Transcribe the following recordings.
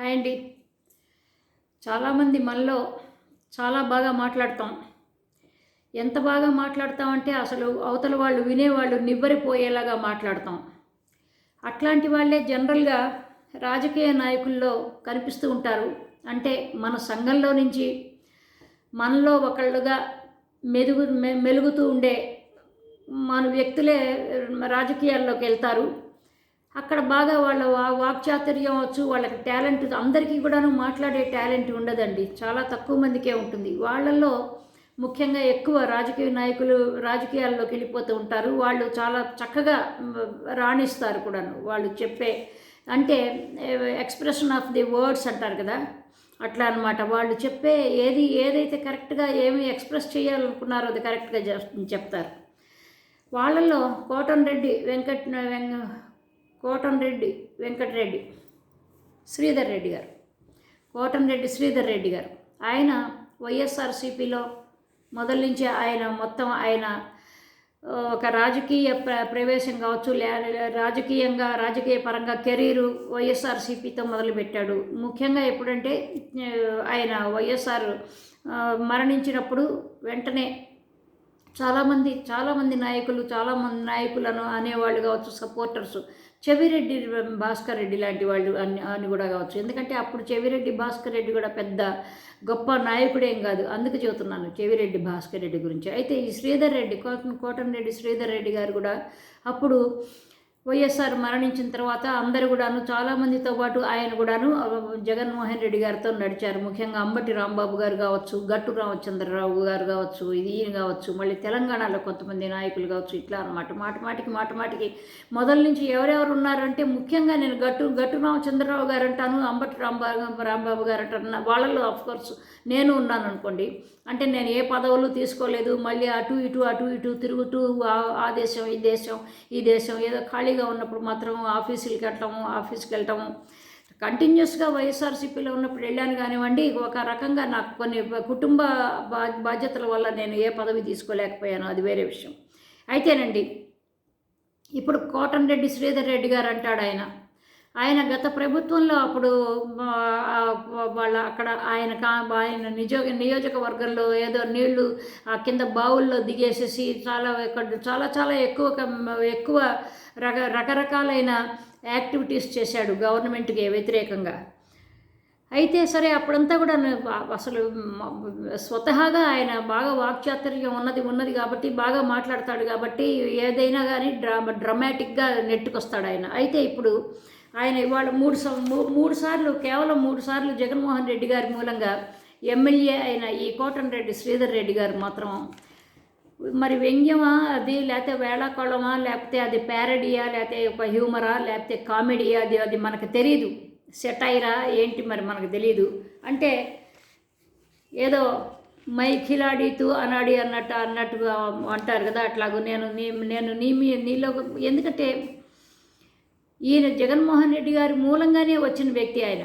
Hi అండి. చాలామంది మనలో చాలా బాగా మాట్లాడతాం. ఎంత బాగా మాట్లాడతామంటే అసలు అవతల వాళ్ళు వినేవాళ్ళు నివ్వరిపోయేలాగా మాట్లాడతాం. అట్లాంటి వాళ్ళే జనరల్గా రాజకీయ నాయకుల్లో కనిపిస్తూ ఉంటారు. అంటే మన సంఘంలో నుంచి మనలో ఒకళ్ళుగా మెరుగు మె- మెలుగుతూ ఉండే మన వ్యక్తులే రాజకీయాల్లోకి వెళ్తారు. అక్కడ బాగా వాళ్ళ వా- వాక్చాతుర్యం వచ్చు వాళ్ళకి టాలెంట్ అందరికీ కూడాను మాట్లాడే టాలెంట్ ఉండదండి. చాలా తక్కువ మందికే ఉంటుంది. వాళ్ళల్లో ముఖ్యంగా ఎక్కువ రాజకీయ నాయకులు రాజకీయాల్లోకి వెళ్ళిపోతూ ఉంటారు. వాళ్ళు చాలా చక్కగా రాణిస్తారు కూడాను వాళ్ళు చెప్పే అంటే ఎక్స్ప్రెషన్ ఆఫ్ ది వర్డ్స్ అంటారు కదా? అట్లా అనమాట వాళ్ళు చెప్పే ఏది ఏదైతే కరెక్ట్గా ఏమి ఎక్స్ప్రెస్ చేయాలనుకున్నారో అది కరెక్ట్గా చెప్తారు. వాళ్ళల్లో కోటన్ రెడ్డి వెంకట్ కోటంరెడ్డి వెంకటరెడ్డి శ్రీధర్ రెడ్డి గారు. కోటంరెడ్డి శ్రీధర్ రెడ్డి గారు. ఆయన వైఎస్ఆర్సీపీలో మొదలు నుంచి ఆయన మొత్తం ఆయన ఒక రాజకీయ ప్ర ప్రవేశం కావచ్చు లే రాజకీయంగా రాజకీయ పరంగా కెరీరు వైఎస్ఆర్సీపీతో మొదలుపెట్టాడు ముఖ్యంగా ఎప్పుడంటే ఆయన వైఎస్ఆర్ మరణించినప్పుడు వెంటనే చాలామంది చాలామంది నాయకులు చాలామంది నాయకులను అనేవాళ్ళు కావచ్చు సపోర్టర్స్. చెవిరెడ్డి భాస్కర్ రెడ్డి లాంటి వాళ్ళు అని అని కూడా కావచ్చు. ఎందుకంటే అప్పుడు చెవిరెడ్డి భాస్కర్ రెడ్డి కూడా పెద్ద గొప్ప నాయకుడేం కాదు. అందుకు చెబుతున్నాను చెవిరెడ్డి భాస్కర్ రెడ్డి గురించి. అయితే ఈ శ్రీధర్ రెడ్డి కోట కోటన్ రెడ్డి శ్రీధర్ రెడ్డి గారు కూడా అప్పుడు వైఎస్ఆర్ మరణించిన తర్వాత అందరు కూడాను చాలామందితో పాటు ఆయన కూడాను జగన్మోహన్ రెడ్డి గారితో నడిచారు. ముఖ్యంగా అంబటి రాంబాబు గారు కావచ్చు గట్టు రామచంద్రరావు గారు కావచ్చు ఇది ఈయన కావచ్చు మళ్ళీ తెలంగాణలో కొంతమంది నాయకులు కావచ్చు ఇట్లా అనమాట మాట మాటికి మాట మాటికి మొదల నుంచి ఎవరెవరు ఉన్నారంటే ముఖ్యంగా నేను గట్టు గట్టు రామచంద్రరావు గారు అంటాను అంబటి రాంబాబు రాంబాబు గారు అంటాను వాళ్ళలో కోర్స్ నేను ఉన్నాను అనుకోండి. అంటే నేను ఏ పదవులు తీసుకోలేదు మళ్ళీ అటు ఇటు అటు ఇటు తిరుగుతూ ఆ- దేశం ఈ దేశం ఈ దేశం ఏదో ఖాళీ ఖాళీగా ఉన్నప్పుడు మాత్రం ఆఫీసులకి వెళ్ళటము ఆఫీస్కి వెళ్ళటము. కంటిన్యూస్గా వైఎస్ఆర్సీపీలో ఉన్నప్పుడు వెళ్ళాను కానివ్వండి ఒక రకంగా నాకు కొన్ని కుటుంబ బా బాధ్యతల వల్ల నేను ఏ పదవి తీసుకోలేకపోయాను అది వేరే విషయం. అయితేనండి ఇప్పుడు కోటన్ రెడ్డి శ్రీధర్ రెడ్డి గారు అంటాడు ఆయన ఆయన గత ప్రభుత్వంలో అప్పుడు వాళ్ళ అక్కడ ఆయన కా ఆయన నిజో నియోజకవర్గంలో ఏదో నీళ్ళు ఆ కింద బావుల్లో దిగేసేసి చాలా చాలా చాలా ఎక్కువ ఎక్కువ రక రకరకాలైన యాక్టివిటీస్ చేశాడు గవర్నమెంట్కి వ్యతిరేకంగా. అయితే సరే అప్పుడంతా కూడా అసలు స్వతహాగా ఆయన బాగా వాక్చాతుర్యం ఉన్నది ఉన్నది కాబట్టి బాగా మాట్లాడతాడు కాబట్టి ఏదైనా కానీ డ్రా డ్రమాటిక్గా నెట్టుకొస్తాడు ఆయన. అయితే ఇప్పుడు ఆయన ఇవాళ మూడు సం- మూడు సార్లు కేవలం మూడు సార్లు జగన్మోహన్ రెడ్డి గారి మూలంగా ఎమ్మెల్యే అయిన ఈ కోటన్ రెడ్డి శ్రీధర్ రెడ్డి గారు మాత్రం. మరి వ్యంగ్యమా అది లేకపోతే వేళాకోళమా లేకపోతే అది ప్యారడీయా లేకపోతే ఒక హ్యూమరా లేకపోతే కామెడీయా అది అది మనకు తెలియదు సెటైరా ఏంటి మరి మనకు తెలియదు అంటే ఏదో మై ఖిలాడి అనాడి అన్నట్టు అన్నట్టుగా అంటారు కదా అట్లాగూ. నేను నీ నేను నీ మీ నీలో ఎందుకంటే ఈయన జగన్మోహన్ రెడ్డి గారి మూలంగానే వచ్చిన వ్యక్తి ఆయన.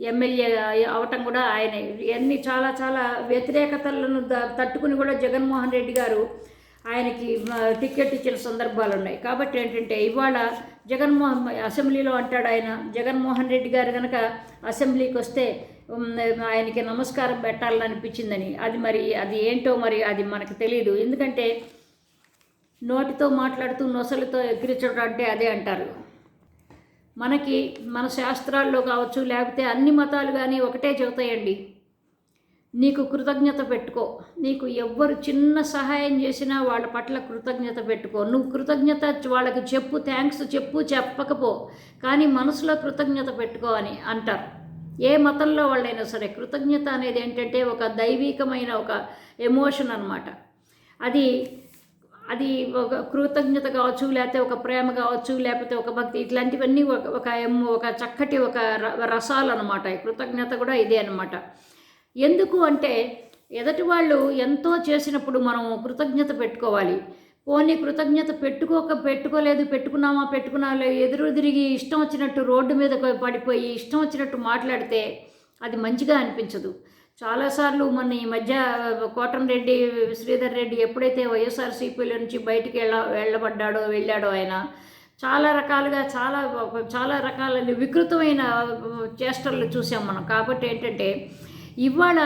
ఎమ్మెల్యే అవటం కూడా ఆయన. ఎన్ని చాలా చాలా వ్యతిరేకతలను ద- తట్టుకుని కూడా జగన్మోహన్ రెడ్డి గారు ఆయనకి టికెట్ ఇచ్చిన సందర్భాలు ఉన్నాయి. కాబట్టి ఏంటంటే ఇవాళ జగన్మోహన్ అసెంబ్లీలో అంటాడు ఆయన జగన్మోహన్ రెడ్డి గారు కనుక అసెంబ్లీకి వస్తే ఆయనకి నమస్కారం పెట్టాలనిపించిందని అది మరి అది ఏంటో మరి అది మనకు తెలియదు ఎందుకంటే నోటితో మాట్లాడుతూ నొసలుతో ఎగిరించడం అంటే అదే అంటారు. మనకి మన శాస్త్రాల్లో కావచ్చు లేకపోతే అన్ని మతాలు కానీ ఒకటే చెబుతాయండి. నీకు కృతజ్ఞత పెట్టుకో. నీకు ఎవ్వరు చిన్న సహాయం చేసినా వాళ్ళ పట్ల కృతజ్ఞత పెట్టుకో. నువ్వు కృతజ్ఞత వాళ్ళకి చెప్పు థ్యాంక్స్ చెప్పు చెప్పకపో. కానీ మనసులో కృతజ్ఞత పెట్టుకో అని అంటారు. ఏ మతంలో వాళ్ళైనా సరే కృతజ్ఞత అనేది ఏంటంటే ఒక దైవికమైన ఒక ఎమోషన్ అన్నమాట. అది అది ఒక కృతజ్ఞత కావచ్చు లేకపోతే ఒక ప్రేమ కావచ్చు లేకపోతే ఒక భక్తి ఇట్లాంటివన్నీ ఒక ఒక ఎమ్- ఒక చక్కటి ఒక ర- రసాలు అనమాట కృతజ్ఞత కూడా ఇదే అనమాట ఎందుకు అంటే ఎదటి వాళ్ళు ఎంతో చేసినప్పుడు మనం కృతజ్ఞత పెట్టుకోవాలి. పోనీ కృతజ్ఞత పెట్టుకోక పెట్టుకోలేదు పెట్టుకున్నామా పెట్టుకున్నా ఎదురు తిరిగి ఇష్టం వచ్చినట్టు రోడ్డు మీద పడిపోయి ఇష్టం వచ్చినట్టు మాట్లాడితే అది మంచిగా అనిపించదు. చాలాసార్లు మొన్న ఈ మధ్య కోటం రెడ్డి శ్రీధర్ రెడ్డి ఎప్పుడైతే వైఎస్ఆర్సీపీలో నుంచి బయటికి వెళ్ళ వెళ్ళబడ్డాడో వెళ్ళాడో ఆయన చాలా రకాలుగా చాలా చాలా రకాల వికృతమైన చేష్టలు చూసాం మనం. కాబట్టి ఏంటంటే ఇవాళ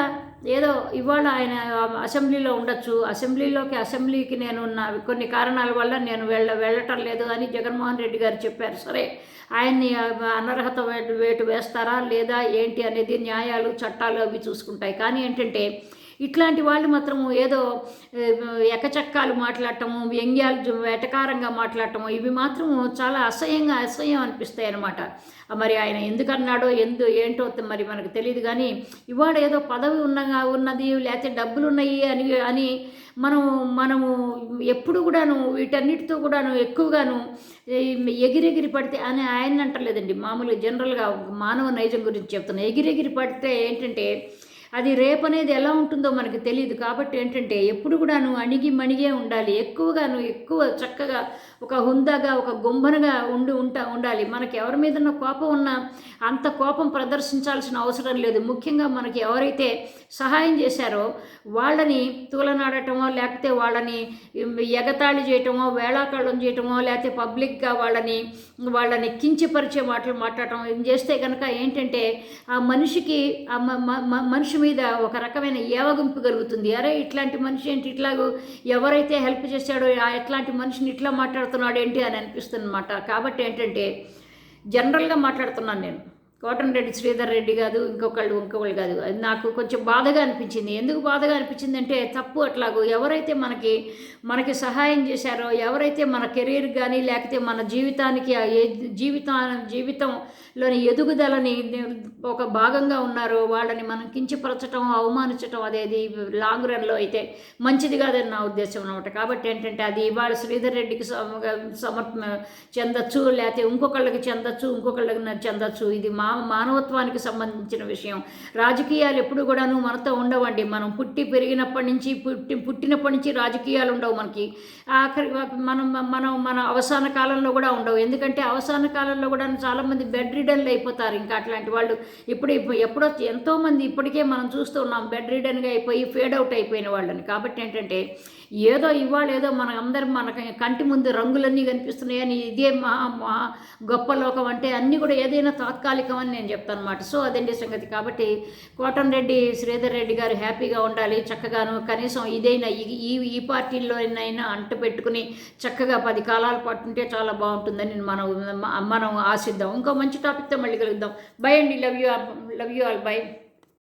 ఏదో ఇవాళ ఆయన అసెంబ్లీలో ఉండొచ్చు. అసెంబ్లీలోకి అసెంబ్లీకి నేను ఉన్న కొన్ని కారణాల వల్ల నేను వెళ్ళ వెళ్ళటం లేదు అని జగన్మోహన్ రెడ్డి గారు చెప్పారు. సరే ఆయన్ని అనర్హత వేటు వేటు వేస్తారా? లేదా ఏంటి అనేది న్యాయాలు చట్టాలు అవి చూసుకుంటాయి. కానీ ఏంటంటే ఇట్లాంటి వాళ్ళు మాత్రము ఏదో ఎకచక్కాలు మాట్లాడటము వ్యంగ్యాలు వెటకారంగా మాట్లాడటము ఇవి మాత్రం చాలా అసహ్యంగా అసహ్యం అనిపిస్తాయి అన్నమాట. మరి ఆయన ఎందుకన్నాడో ఎందు ఏంటో మరి మనకు తెలియదు కానీ ఇవాళ ఏదో పదవి ఉన్నగా ఉన్నది లేకపోతే డబ్బులు ఉన్నాయి అని అని మనం మనము ఎప్పుడు కూడాను వీటన్నిటితో కూడాను ఎక్కువగాను ఎగిరెగిరి పడితే అని ఆయన అంటలేదండి మామూలుగా జనరల్గా మానవ నైజం గురించి చెప్తున్నాను ఎగిరెగిరి పడితే ఏంటంటే అది రేపు అనేది ఎలా ఉంటుందో మనకు తెలియదు కాబట్టి ఏంటంటే ఎప్పుడు కూడా నువ్వు అణిగి మణిగే ఉండాలి. ఎక్కువగాను ఎక్కువ చక్కగా ఒక హుందాగా ఒక గుంభనగా ఉండి ఉంటా ఉండాలి. మనకి ఎవరి మీద కోపం ఉన్నా అంత కోపం ప్రదర్శించాల్సిన అవసరం లేదు. ముఖ్యంగా మనకి ఎవరైతే సహాయం చేశారో వాళ్ళని తూలనాడటమో లేకపోతే వాళ్ళని ఎగతాళి చేయటమో వేళాకాళం చేయటమో లేకపోతే పబ్లిక్గా వాళ్ళని వాళ్ళని కించపరిచే మాటలు మాట్లాడటం చేస్తే కనుక ఏంటంటే ఆ మనిషికి ఆ మనిషి మీద ఒక రకమైన ఏవగింపు కలుగుతుంది. అరే ఇట్లాంటి మనిషి ఏంటి? ఇట్లాగూ ఎవరైతే హెల్ప్ చేశాడో ఆ ఇట్లాంటి మనిషిని ఇట్లా మాట్లాడుతున్నాడు ఏంటి అని అనిపిస్తుందన్నమాట. కాబట్టి ఏంటంటే జనరల్గా మాట్లాడుతున్నాను నేను. కోటంరెడ్డి శ్రీధర్ రెడ్డి కాదు ఇంకొకళ్ళు ఇంకొకళ్ళు కాదు. అది నాకు కొంచెం బాధగా అనిపించింది. ఎందుకు బాధగా అనిపించింది అంటే తప్పు అట్లాగో ఎవరైతే మనకి మనకి సహాయం చేశారో ఎవరైతే మన కెరీర్ కానీ లేకపోతే మన జీవితానికి జీవితం జీవితం లోని ఎదుగుదలని ఒక భాగంగా ఉన్నారు వాళ్ళని మనం కించపరచటం అవమానించటం అదేది లాంగ్ రన్లో అయితే మంచిది కాదని నా ఉద్దేశం అనమాట కాబట్టి ఏంటంటే అది ఇవాళ శ్రీధర్ రెడ్డికి సమర్ సమర్ప లేకపోతే ఇంకొకళ్ళకి చెందచ్చు ఇంకొకళ్ళకి చెందచ్చు. ఇది మా మానవత్వానికి సంబంధించిన విషయం. రాజకీయాలు ఎప్పుడు కూడాను మనతో ఉండవండి. మనం పుట్టి పెరిగినప్పటి నుంచి పుట్టి పుట్టినప్పటి నుంచి రాజకీయాలు ఉండవు మనకి. ఆఖరి మనం మనం మన అవసాన కాలంలో కూడా ఉండవు. ఎందుకంటే అవసాన కాలంలో కూడా చాలామంది బెడ్ రిడన్లు అయిపోతారు. ఇంకా అట్లాంటి వాళ్ళు ఇప్పుడు ఇప్పుడు ఎప్పుడో ఎంతోమంది ఇప్పటికే మనం చూస్తూ ఉన్నాం బెడ్ రిడన్గా అయిపోయి ఫేడ్ అవుట్ అయిపోయిన వాళ్ళని. కాబట్టి ఏంటంటే ఏదో ఇవాళ ఏదో మన అందరి మన కంటి ముందు రంగులన్నీ కనిపిస్తున్నాయని ఇదే మా మా గొప్ప లోకం అంటే అన్నీ కూడా ఏదైనా తాత్కాలికం అని నేను చెప్తాను అనమాట సో అదండి సంగతి. కాబట్టి కోటన్ రెడ్డి శ్రీధర్ రెడ్డి గారు హ్యాపీగా ఉండాలి చక్కగాను కనీసం ఇదైనా ఈ- ఈ ఈ పార్టీలోనైనా అంటు పెట్టుకుని చక్కగా పది కాలాల పాటు ఉంటే చాలా బాగుంటుందని మనం మనం ఆశిద్దాం. ఇంకో మంచి టాపిక్తో మళ్ళీ కలుద్దాం. బై అండి. Love you love you all bye